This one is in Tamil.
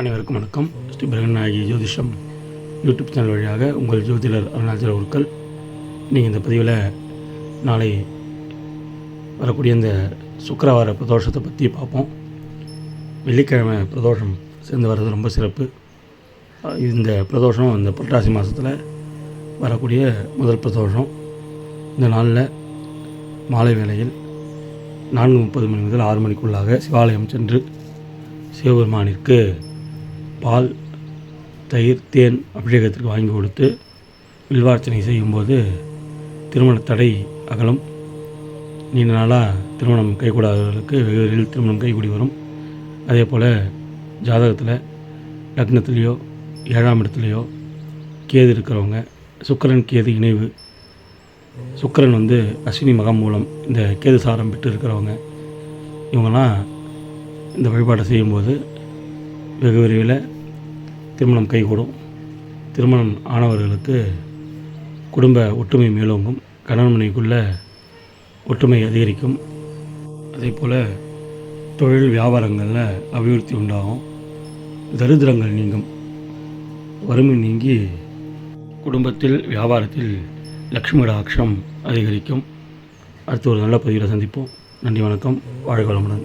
அனைவருக்கும் வணக்கம். ஸ்ரீ பிரகநாயகி ஜோதிஷம் யூடியூப் சேனல் வழியாக உங்கள் ஜோதிடர் அருணாச்சல உருக்கள் நீங்கள் இந்த பதிவில் நாளை வரக்கூடிய இந்த சுக்கரவார பிரதோஷத்தை பற்றி பார்ப்போம். வெள்ளிக்கிழமை பிரதோஷம் சேர்ந்து வர்றது ரொம்ப சிறப்பு. இந்த பிரதோஷம் இந்த புரட்டாசி மாதத்தில் வரக்கூடிய முதல் பிரதோஷம். இந்த நாளில் மாலை வேளையில் நான்கு முப்பது மணி முதல் ஆறு மணிக்குள்ளாக சிவாலயம் சென்று சிவபெருமானிற்கு பால் தயிர் தேன் அபிஷேகத்திற்கு வாங்கி கொடுத்து வில்வார்ச்சனை செய்யும்போது திருமண தடை அகலும். நீண்ட நாளாக திருமணம் கைகூடாதவர்களுக்கு வெகு விரைவில் திருமணம் கைகூடி வரும். அதே போல் ஜாதகத்தில் லக்னத்துலேயோ ஏழாம் இடத்துலையோ கேது இருக்கிறவங்க சுக்கிரன் கேது இணைவு. சுக்கிரன் வந்து அஸ்வினி மகம் மூலம் இந்த கேது சாரம் பெற்று இருக்கிறவங்க இவங்கெல்லாம் இந்த வழிபாட்டை செய்யும்போது வெகு விரைவில் திருமணம் கைகூடும். திருமணம் ஆனவர்களுக்கு குடும்ப ஒற்றுமை மேலோங்கும். கணவன் மனைவிக்குள்ள ஒற்றுமை அதிகரிக்கும். அதே போல் தொழில் வியாபாரங்களில் அபிவிருத்தி உண்டாகும். தரித்திரங்கள் நீங்கும். வறுமை நீங்கி குடும்பத்தில் வியாபாரத்தில் லக்ஷ்மி கடாட்சம் அதிகரிக்கும். அடுத்து ஒரு நல்ல பதிவில் சந்திப்போம். நன்றி வணக்கம். வாழ்க வளமுடன்.